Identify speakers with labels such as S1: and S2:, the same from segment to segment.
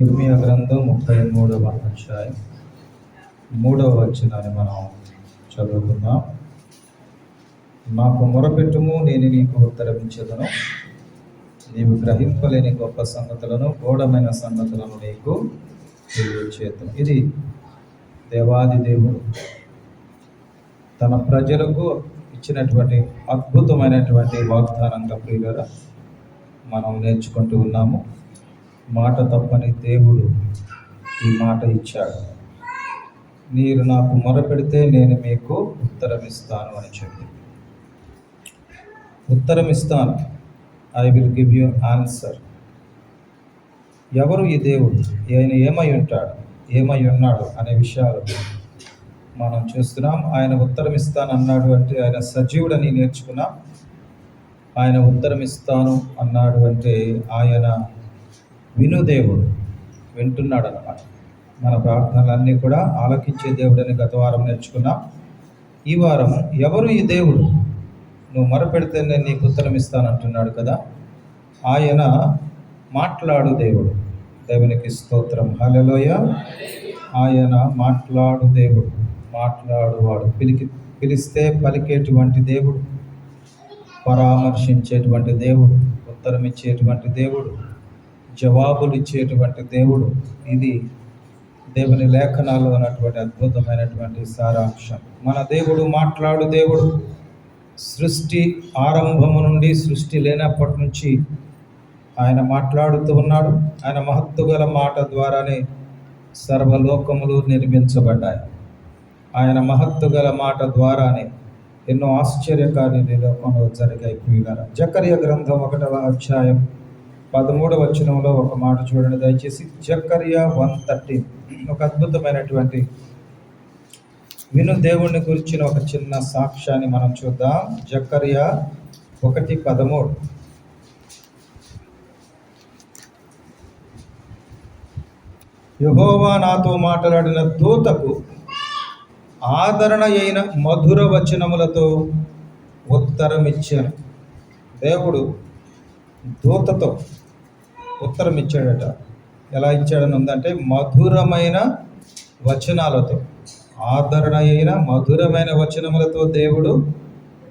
S1: ఇర్మియా గ్రంథం ముప్పై మూడవ అధ్యాయం మూడవ వచనాన్ని మనం చదువుకుందాం. మాకు మొరపెట్టుము నేను నీకు ఉత్తరమించదను నీవు గ్రహింపలేని గొప్ప సంగతులను గూఢమైన సంగతులను నీకు తెలియచేతను ఇది దేవాది దేవుడు తన ప్రజలకు ఇచ్చినటువంటి అద్భుతమైనటువంటి వాగ్దానంగా ప్రియుల మనం నేర్చుకుంటూ ఉన్నాము. మాట తప్పని దేవుడు ఈ మాట ఇచ్చాడు. మీరు నాకు మొరపెడితే నేను మీకు ఉత్తరం ఇస్తాను అని చెప్పి. ఉత్తరం ఇస్తాను I will give you answer ఎవరు ఈ దేవుడు? ఆయన ఏమై ఉంటాడు? ఏమై ఉన్నాడు అనే విషయాలు మనం చూస్తున్నాం. ఆయన ఉత్తరం ఇస్తాను అన్నాడు అంటే ఆయన సజీవుడని నేర్చుకున్నాం. ఆయన ఉత్తరం ఇస్తాను అన్నాడు అంటే ఆయన వినుదేవుడు వింటున్నాడు అనమాట మన ప్రార్థనలన్నీ కూడా ఆలకించే దేవుడని గత వారం నేర్చుకున్నాం. ఈ వారం ఎవరు ఈ దేవుడు? నువ్వు మొరపెడితే నేను నీకు ఉత్తరం ఇస్తానంటున్నాడు కదా. ఆయన మాట్లాడు దేవుడు. దేవునికి స్తోత్రం. హలలోయ ఆయన మాట్లాడు దేవుడు. మాట్లాడువాడు పిలికి పిలిస్తే పలికేటువంటి దేవుడు. పరామర్శించేటువంటి దేవుడు. ఉత్తరం ఇచ్చేటువంటి దేవుడు. జవాబులు ఇచ్చేటువంటి దేవుడు. ఇది దేవుని లేఖనాల్లో ఉన్నటువంటి అద్భుతమైనటువంటి సారాంశం. మన దేవుడు మాట్లాడు దేవుడు. సృష్టి ఆరంభము నుండి సృష్టి లేనప్పటి నుంచి ఆయన మాట్లాడుతూ ఉన్నాడు. ఆయన మహత్తుగల మాట ద్వారానే సర్వలోకములు నిర్మించబడ్డాయి. ఆయన మహత్తుగల మాట ద్వారానే ఎన్నో ఆశ్చర్యకార్యాలు లోకంలో జరిగాయి. జకర్య గ్రంథం ఒకటవ అధ్యాయం పదమూడవ వచనంలో ఒక మాట చూడండి. దయచేసి జక్కరియా వన్ థర్టీ ఒక అద్భుతమైనటువంటి విను దేవుణ్ణి గురించిన ఒక చిన్న సాక్ష్యాన్ని మనం చూద్దాం. జక్కరియా ఒకటి పదమూడు. యహోవా నాతో మాట్లాడిన దూతకు ఆదరణ అయిన మధుర వచనములతో ఉత్తరం ఇచ్చాను దేవుడు దూతతో ఉత్తరం ఇచ్చాడట ఎలా ఇచ్చాడని ఉందంటే మధురమైన వచనాలతో ఆదరణ అయిన మధురమైన వచనములతో దేవుడు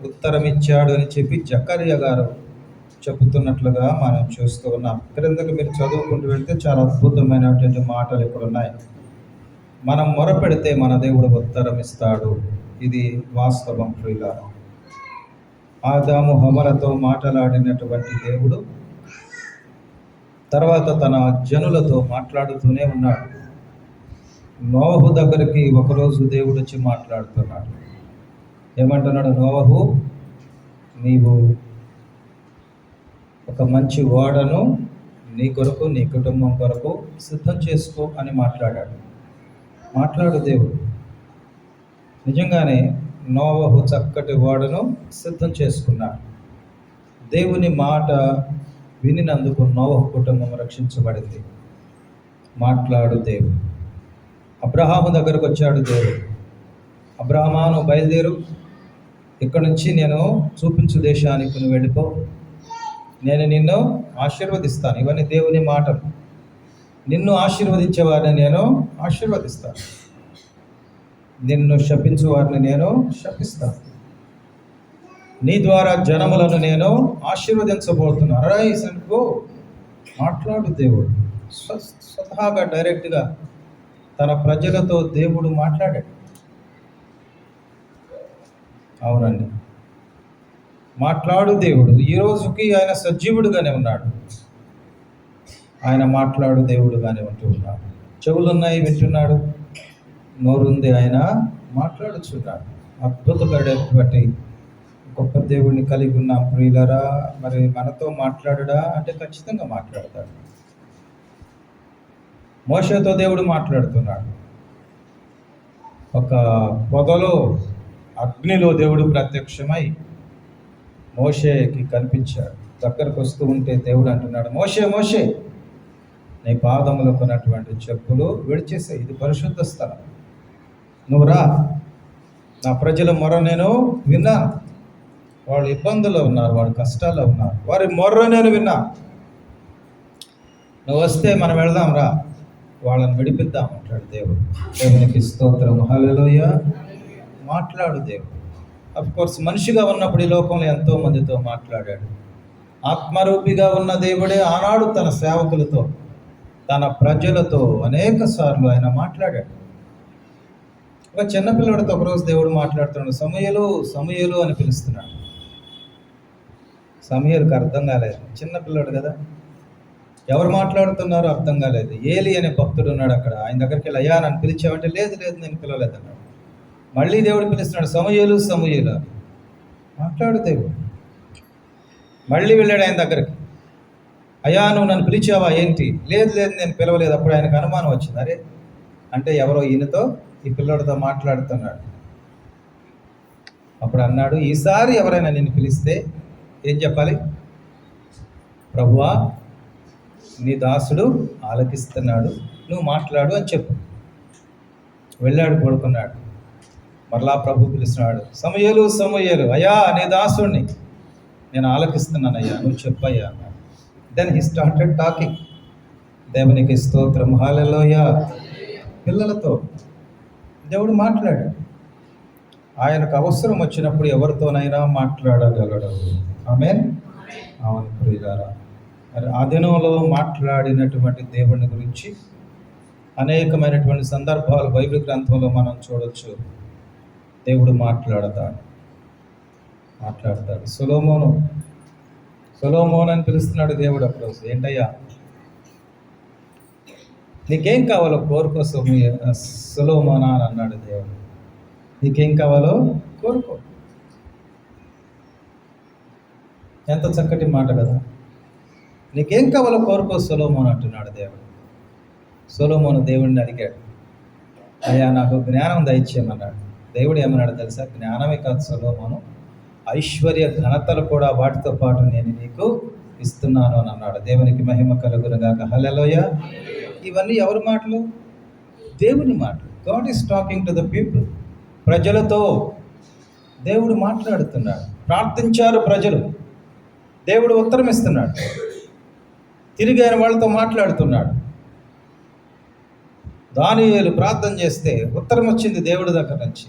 S1: ఉత్తరం ఇచ్చాడు అని చెప్పి జకర్య గారు చెబుతున్నట్లుగా మనం చూస్తూ ఉన్నాం. క్రిందకు మీరు చదువుకుంటూ వెళ్తే చాలా అద్భుతమైనటువంటి మాటలు ఇక్కడ ఉన్నాయి. మనం మొరపెడితే మన దేవుడు ఉత్తరం ఇస్తాడు ఇది వాస్తవం ప్రియుల ఆదాము హమలతో మాట్లాడినటువంటి దేవుడు తర్వాత తన జనులతో మాట్లాడుతూనే ఉన్నాడు. నోవహు దగ్గరికి ఒకరోజు దేవుడు వచ్చి మాట్లాడుతున్నాడు. ఏమంటున్నాడు? నోవహు నీవు ఒక మంచి ఓడను నీ కొరకు నీ కుటుంబం కొరకు సిద్ధం చేసుకో అని మాట్లాడాడు. మాట్లాడు దేవుడు. నిజంగానే నోవహు చక్కటి ఓడను సిద్ధం చేసుకున్నాడు. దేవుని మాట వినినందుకు నోవహు కుటుంబం రక్షించబడింది. మాట్లాడు దేవుడు. అబ్రహాము దగ్గరకు వచ్చాడు దేవుడు. అబ్రహమా నువ్వు బయలుదేరు. ఇక్కడ నుంచి నేను చూపించు దేశానికి నువ్వు వెళ్ళిపో. నేను నిన్ను ఆశీర్వదిస్తాను. ఇవన్నీ దేవుని మాటలు. నిన్ను ఆశీర్వదించేవారిని నేను ఆశీర్వదిస్తాను. నిన్ను శపించు వారిని నేను శపిస్తాను. నీ ద్వారా జనములను నేను ఆశీర్వదించబోతున్నాను. అరాయిసనుకో మాట్లాడు దేవుడు. స్వ స్వతహాగా డైరెక్ట్గా తన ప్రజలతో దేవుడు మాట్లాడాడు. అవునండి. మాట్లాడు దేవుడు. ఈ రోజుకి ఆయన సజీవుడుగానే ఉన్నాడు. ఆయన మాట్లాడు దేవుడుగానే ఉంటూ ఉన్నాడు. చెవులున్నాయి వింటున్నాడు. నోరుంది ఆయన మాట్లాడుచున్నాడు. అద్భుతపడేటువంటి గొప్ప దేవుడిని కలిగి ఉన్న ప్రియులరా మరి మనతో మాట్లాడడా? అంటే ఖచ్చితంగా మాట్లాడతాడు. మోసతో దేవుడు మాట్లాడుతున్నాడు. ఒక పొదలో అగ్నిలో దేవుడు ప్రత్యక్షమై మోషేకి కనిపించాడు. దగ్గరకు వస్తూ ఉంటే దేవుడు అంటున్నాడు మోషే మోషే నీ పాదములకు ఉన్నటువంటి చెప్పులు విడిచేసే ఇది పరిశుద్ధ స్థలం. నువ్వు రా. నా ప్రజల మొర నేను విన్నాను వాళ్ళు ఇబ్బందుల్లో ఉన్నారు వాళ్ళు కష్టాల్లో ఉన్నారు. వారి మొర్ర నేను విన్నా. నువ్వు వస్తే మనం వెళదాం రా. వాళ్ళని విడిపిద్దామంటాడు దేవుడు. దేవునికి స్తోత్రం. హలోయ మాట్లాడు దేవుడు. అఫ్ కోర్స్ మనిషిగా ఉన్నప్పుడు ఈ లోకంలో ఎంతో మందితో మాట్లాడాడు. ఆత్మరూపిగా ఉన్న దేవుడే ఆనాడు తన సేవకులతో తన ప్రజలతో అనేక సార్లు ఆయన మాట్లాడాడు. ఒక చిన్నపిల్లడితో ఒకరోజు దేవుడు మాట్లాడుతున్నాడు. సమయలు సమయలు అని పిలుస్తున్నాడు. సమయలకు అర్థం కాలేదు. చిన్నపిల్లడు కదా. ఎవరు మాట్లాడుతున్నారో అర్థం కాలేదు. ఏలి అనే భక్తుడు ఉన్నాడు అక్కడ. ఆయన దగ్గరికి వెళ్ళి అయ్యా నన్ను పిలిచావంటే లేదు లేదు నేను పిలవలేదు అన్నాడు. మళ్ళీ దేవుడు పిలుస్తున్నాడు సమయలు సమయలు మాట్లాడు దేవుడు. మళ్ళీ వెళ్ళాడు ఆయన దగ్గరికి. అయ్యా నువ్వు నన్ను పిలిచావా? ఏంటి? లేదు లేదు నేను పిలవలేదు. అప్పుడు ఆయనకు అనుమానం వచ్చింది. అరే అంటే ఎవరో ఈయనతో ఈ పిల్లడితో మాట్లాడుతున్నాడు? అప్పుడు అన్నాడు ఈసారి ఎవరైనా నిన్ను పిలిస్తే ఏం చెప్పాలి? ప్రభువా నీ దాసుడు ఆలకిస్తున్నాడు నువ్వు మాట్లాడు అని చెప్పు. వెళ్ళాడు పడుకున్నాడు. మరలా ప్రభు పిలుస్తున్నాడు సమయలు సమయలు అయ్యా నీ దాసుడిని నేను ఆలకిస్తున్నాను అయ్యా నువ్వు చెప్పయ్యా అన్నాడు. దెన్ హీ స్టార్టెడ్ టాకింగ్ దేవునికి స్తోత్రం. హాలలోయ పిల్లలతో దేవుడు మాట్లాడాడు. ఆయనకు అవసరం వచ్చినప్పుడు ఎవరితోనైనా మాట్లాడగలడు. ఆమె అవును ప్రియులారా మరి ఆ దినంలో మాట్లాడినటువంటి దేవుని గురించి అనేకమైనటువంటి సందర్భాలు బైబిల్ గ్రంథంలో మనం చూడొచ్చు. దేవుడు మాట్లాడతాడు. మాట్లాడతాడు. సులోమోను సులోమోన్ అని పిలుస్తున్నాడు దేవుడు అప్పుడు. ఏంటయ్యా? నీకేం కావాలో కోరుకో సులోమోనా అని అన్నాడు దేవుడు. నీకేం కావాలో కోరుకో. ఎంత చక్కటి మాట కదా. నీకేం కావాలో కోరుకో సొలోమోన్ అంటున్నాడు దేవుడు. సొలోమోను దేవుడిని అడిగాడు. అయ్యా నాకు జ్ఞానం దయచేయమన్నాడు. దేవుడు ఏమన్నాడు తెలుసా? జ్ఞానమే కాదు సొలోమోను. ఐశ్వర్య ఘనతలు కూడా వాటితో పాటు నేను నీకు ఇస్తున్నాను అని అన్నాడు. దేవునికి మహిమ కలుగునుగాక. హలలోయ ఇవన్నీ ఎవరి మాటలు? దేవుని మాటలు. God is talking to the people. ప్రజలతో దేవుడు మాట్లాడుతున్నాడు. ప్రార్థించారు ప్రజలు. దేవుడు ఉత్తరం ఇస్తున్నాడు. తిరిగి ఆయన వాళ్ళతో మాట్లాడుతున్నాడు. దానియేలు ప్రార్థన చేస్తే ఉత్తరం వచ్చింది దేవుడి దగ్గర నుంచి.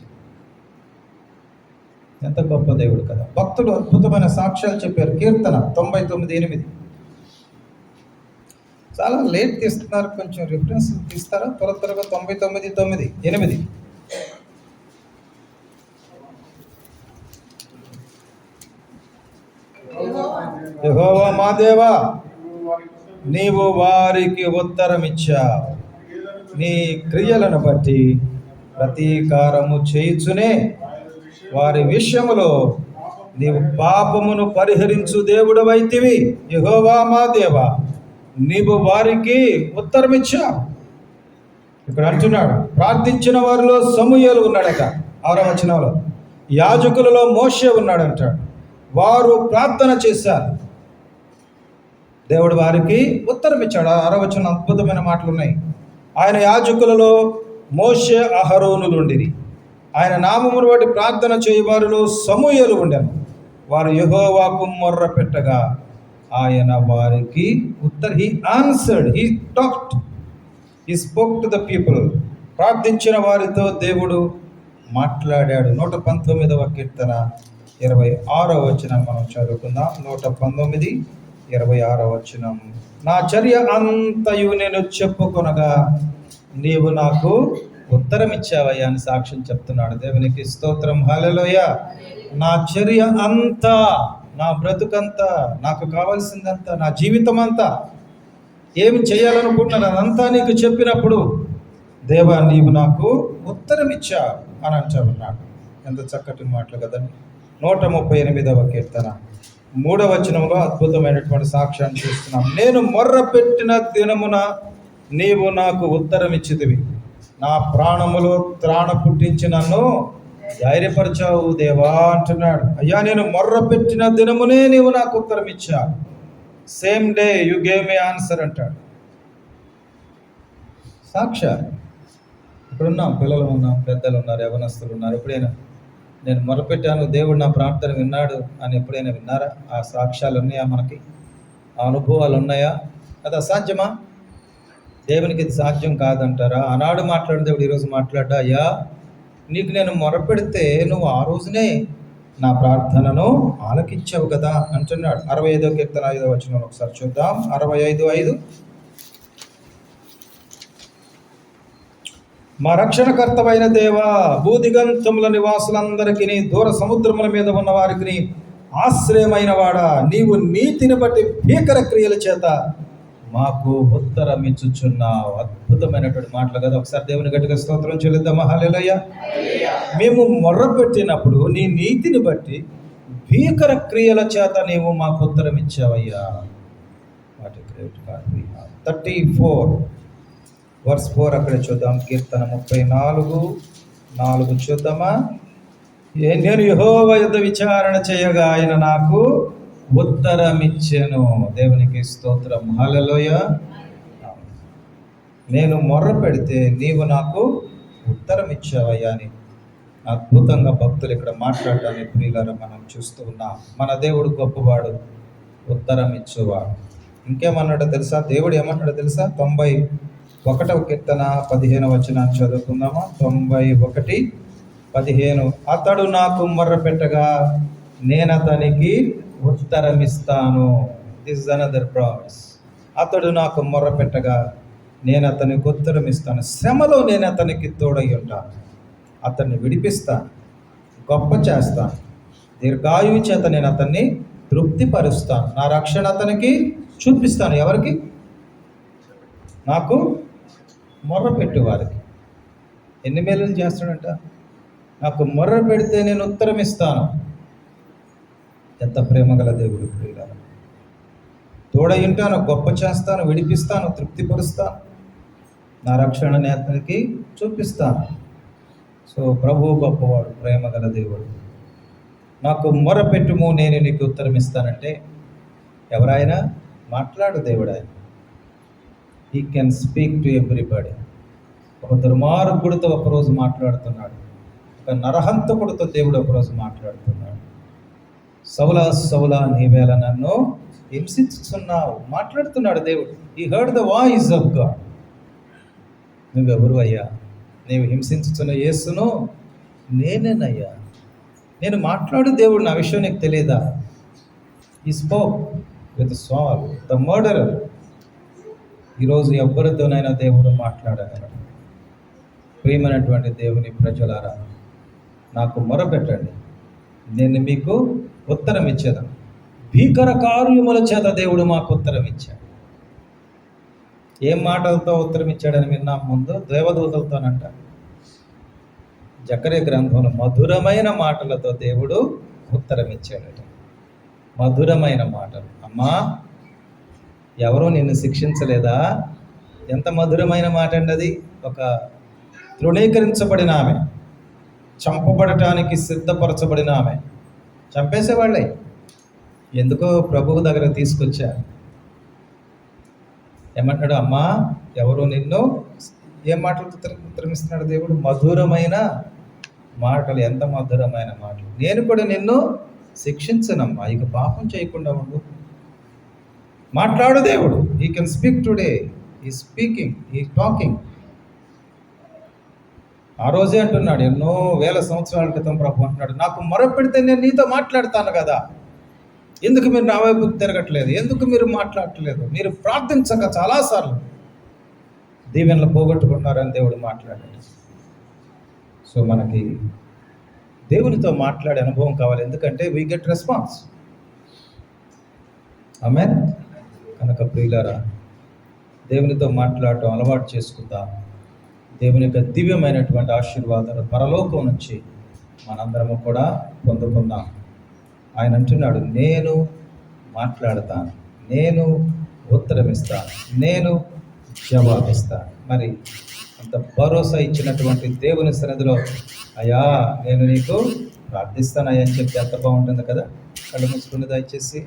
S1: ఎంత గొప్ప దేవుడు కదా. భక్తుడు అద్భుతమైన సాక్ష్యాలు చెప్పారు. కీర్తన తొంభై తొమ్మిది ఎనిమిది. చాలా లేట్ తీస్తున్నారు. కొంచెం రిఫరెన్స్ తీస్తారా? త్వర త్వరగా తొంభై తొమ్మిది తొమ్మిది ఎనిమిది యెహోవా మా దేవా నీవు వారికి ఉత్తరమిచ్చా. నీ క్రియలను బట్టి ప్రతీకారము చేయుచునే వారి విషయములో నీవు పాపమును పరిహరించు దేవుడు వైతివి యహోవా మా దేవా నీవు వారికి ఉత్తరం ఇక్కడ అంటున్నాడు ప్రార్థించిన వారిలో సమూహలు ఉన్నాడట ఆరో వచనంలో. యాజకులలో మోషే ఉన్నాడంటాడు. వారు ప్రార్థన చేశారు. దేవుడు వారికి ఉత్తరం ఇచ్చాడు ఆ అద్భుతమైన మాటలు ఉన్నాయి ఆయన యాజకులలో మోషే అహరోనులు ఉండిరి. ఆయన నామమును బట్టి ప్రార్థన చేయవారిలో సమూహలు ఉండెను. వారు యహోవాకు మొర్ర పెట్టగా ఆయన వారికి Uttar he answered he talked he spoke to the people ప్రార్థించిన వారితో దేవుడు మాట్లాడాడు. నూట పంతొమ్మిదవ కీర్తన ఇరవై ఆరో వచనం మనం చదువుకుందాం. నూట పంతొమ్మిది ఇరవై ఆరో వచనం. నా చర్య అంతయు నేను చెప్పుకొనగా నీవు నాకు ఉత్తరం ఇచ్చావయ్యా అని సాక్ష్యం చెప్తున్నాడు. దేవునికి స్తోత్రం. హలలోయ నా చర్య అంతా నా బ్రతుకంతా నాకు కావాల్సిందంతా నా జీవితం అంతా ఏమి చేయాలనుకుంటున్నాను అదంతా నీకు చెప్పినప్పుడు దేవా నీవు నాకు ఉత్తరం ఇచ్చా అని అంటున్నాడు ఎంత చక్కటి మాటలు కదండి. నూట ముప్పై ఎనిమిదవ కీర్తన. మూడవ వచనంలో అద్భుతమైనటువంటి సాక్ష్యాన్ని చూస్తున్నాం. నేను మొర్ర పెట్టిన దినమున నీవు నాకు ఉత్తరం ఇచ్చితివి నా ప్రాణములో త్రాణ పుట్టించి నన్ను ధైర్యపరిచావు దేవా అంటున్నాడు. అయ్యా నేను మొర్ర పెట్టిన దినమునే నీవు నాకు ఉత్తరం ఇచ్చా same day you gave me answer అంటాడు. సాక్ష ఇప్పుడున్నాం పిల్లలు ఉన్నాం పెద్దలు ఉన్నారు యవనస్తులు ఉన్నారు ఎప్పుడైనా నేను మొరపెట్టాను దేవుడు నా ప్రార్థన విన్నాడు అని ఎప్పుడైనా విన్నారా? ఆ సాక్ష్యాలు ఉన్నాయా మనకి ఆ అనుభవాలు ఉన్నాయా? అది అసాధ్యమా? దేవునికి ఇది సాధ్యం కాదంటారా? ఆనాడు మాట్లాడిన దేవుడు ఈరోజు మాట్లాడా అయ్యా నీకు నేను మొరపెడితే నువ్వు ఆ రోజునే నా ప్రార్థనను ఆలకించావు కదా అంటున్నాడు. అరవై ఐదో కీర్తన ఐదో వచ్చిన ఒకసారి చూద్దాం. అరవై ఐదు ఐదు. మా రక్షణకర్తమైన దేవా భూదిగంతముల నివాసులందరికీ దూర సముద్రముల మీద ఉన్న వారికి ఆశ్రయమైన వాడా. నీవు నీతిని బట్టి భీకర క్రియల చేత మాకు ఉత్తరమిచ్చుచున్నావు. అద్భుతమైనటువంటి మాటలు కదా. ఒకసారి దేవుని గట్టిగా స్తోత్రం చెల్లిద్దాం హల్లెలూయ. మేము మొర్రపెట్టినప్పుడు నీ నీతిని బట్టి భీకర క్రియల చేత నీవు మాకు ఉత్తరం ఇచ్చావయ్యా వాటి great thirty four verse four అక్కడ చూద్దాం. కీర్తన ముప్పై నాలుగు. నాలుగు చూద్దామా? నేను యహోవ యుద్ధ విచారణ చేయగా ఆయన నాకు ఉత్తరం దేవునికి స్తోత్రం. హలలోయ నేను మొర్ర పెడితే నీవు నాకు ఉత్తరం ఇచ్చావయ్యా అని అద్భుతంగా భక్తులు ఇక్కడ మాట్లాడడానికి ప్రియులను మనం చూస్తూ ఉన్నాం. మన దేవుడు గొప్పవాడు ఉత్తరం ఇచ్చేవాడు ఇంకేమన్నాడో తెలుసా? దేవుడు ఏమన్నాడో తెలుసా? తొంభై ఒకటవ కీర్తన పదిహేను వచ్చిన చదువుకుందామా? తొంభై ఒకటి. పదిహేను. అతడు నాకు మర్ర పెట్టగా నేను అతనికి ఉత్తరమిస్తాను. దిస్ ఇస్ అనదర్ ప్రామిస్ అతడు నాకు మొర్ర పెట్టగా నేను అతనికి ఉత్తరం ఇస్తాను శ్రమలో నేను అతనికి తోడై ఉంటాను. అతన్ని విడిపిస్తాను. గొప్ప చేస్తాను. దీర్ఘాయువు చేత నేను అతన్ని తృప్తిపరుస్తాను. నా రక్షణ అతనికి చూపిస్తాను. ఎవరికి? నాకు మొర్ర పెట్టు వారికి. ఎన్ని మేలు చేస్తాడంట? నాకు మొర్ర పెడితే నేను ఉత్తరం ఇస్తాను. ఎంత ప్రేమ గల దేవుడు ప్రియులారా తోడై ఉంటాను గొప్ప చేస్తాను విడిపిస్తాను తృప్తిపరుస్తాను. నా రక్షణ నేతనికి చూపిస్తాను. సో ప్రభు గొప్పవాడు ప్రేమ గల దేవుడు. నాకు మొర పెట్టుము నేను నీకు ఉత్తరం ఇస్తానంటే ఎవరైనా మాట్లాడు దేవుడాయన he can speak to everybody ఒక దుర్మార్గుడితో ఒకరోజు మాట్లాడుతున్నాడు. ఒక నరహంతకుడితో దేవుడు ఒకరోజు మాట్లాడుతున్నాడు. సౌలా సౌల నీవేళ నన్ను హింసించుతున్నావు మాట్లాడుతున్నాడు దేవుడు. He heard the voice of God నువ్వెవరు అయ్యా? నీవు హింసించుతున్న యేసును నేనేనయ్యా? నేను మాట్లాడు దేవుడు నా విషయం నీకు తెలియదా he spoke with Saul the murderer ఈరోజు ఎవరితోనైనా దేవుడు మాట్లాడగలడు. ప్రియమైనటువంటి దేవుని ప్రజలారా నాకు మొరపెట్టండి. నేను మీకు ఉత్తరం ఇచ్చేదాను భీకర కార్యముల చేత దేవుడు మాకు ఉత్తరం ఇచ్చాడు. ఏం మాటలతో ఉత్తరం ఇచ్చాడని విన్నాం ముందు దేవదూతలతోనంట. జకరే గ్రంథంలో మధురమైన మాటలతో దేవుడు ఉత్తరం ఇచ్చాడట. మధురమైన మాటలు. అమ్మా ఎవరో నిన్ను శిక్షించలేదా? ఎంత మధురమైన మాట అండి అది ఒక తృణీకరించబడిన ఆమె చంపబడటానికి సిద్ధపరచబడిన ఆమె. చంపేసేవాళ్ళే. ఎందుకో ప్రభువు దగ్గర తీసుకొచ్చారు ఏమంటాడు అమ్మా ఎవరు నిన్ను ఏ మాటలు ఉత్తర- ఉత్తరమిస్తున్నాడు దేవుడు? మధురమైన మాటలు ఎంత మధురమైన మాటలు. నేను కూడా నిన్ను శిక్షించనమ్మా. ఇక పాపం చేయకుండా ఉండు. మాట్లాడు దేవుడు. He can speak today he speaking he talking ఆ రోజే అంటున్నాడు ఎన్నో వేల సంవత్సరాల క్రితం ప్రభు అంటున్నాడు నాకు మొరపెడితే నేను నీతో మాట్లాడతాను కదా. ఎందుకు మీరు నా వైపు తిరగట్లేదు? ఎందుకు మీరు మాట్లాడట్లేదు? మీరు ప్రార్థించక చాలాసార్లు దీవెనలు పోగొట్టుకుంటున్నారని దేవుడు మాట్లాడాడు. సో మనకి దేవునితో మాట్లాడే అనుభవం కావాలి. ఎందుకంటే వీ గెట్ రెస్పాన్స్ ఆమెన్ కనుక ప్రియులారా దేవునితో మాట్లాడటం అలవాటు చేసుకుందాం. దేవుని యొక్క దివ్యమైనటువంటి ఆశీర్వాదాలు పరలోకం నుంచి మనందరము కూడా పొందుకుందాం. ఆయన అంటున్నాడు నేను మాట్లాడతాను నేను ఉత్తరమిస్తాను నేను జవాబిస్తాను. మరి అంత భరోసా ఇచ్చినటువంటి దేవుని సన్నిధిలో అయ్యా నేను నీకు ప్రార్థిస్తానయ్యా అని చెప్పి ఎంత బాగుంటుంది కదా? కళ్ళు మూసుకుని దయచేసి